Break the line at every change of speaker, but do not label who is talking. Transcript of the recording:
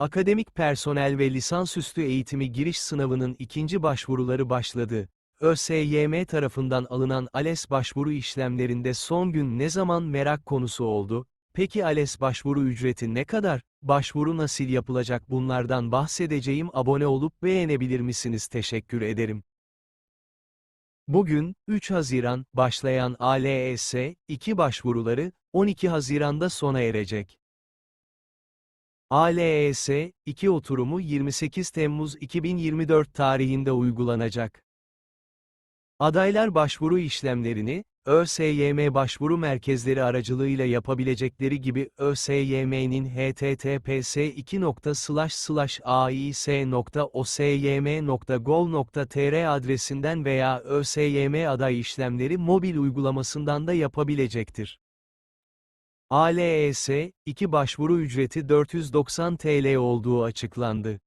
Akademik personel ve lisansüstü eğitimi giriş sınavının ikinci başvuruları başladı. ÖSYM tarafından alınan ALES başvuru işlemlerinde son gün ne zaman merak konusu oldu? Peki ALES başvuru ücreti ne kadar? Başvuru nasıl yapılacak bunlardan bahsedeceğim abone olup beğenebilir misiniz teşekkür ederim. Bugün, 3 Haziran, başlayan ALES, 2 başvuruları, 12 Haziran'da sona erecek. ALES, 2 oturumu 28 Temmuz 2024 tarihinde uygulanacak. Adaylar başvuru işlemlerini, ÖSYM başvuru merkezleri aracılığıyla yapabilecekleri gibi ÖSYM'nin https ais.osym.gov.tr adresinden veya ÖSYM aday işlemleri mobil uygulamasından da yapabilecektir. ALES, 2 başvuru ücreti 490 TL olduğu açıklandı.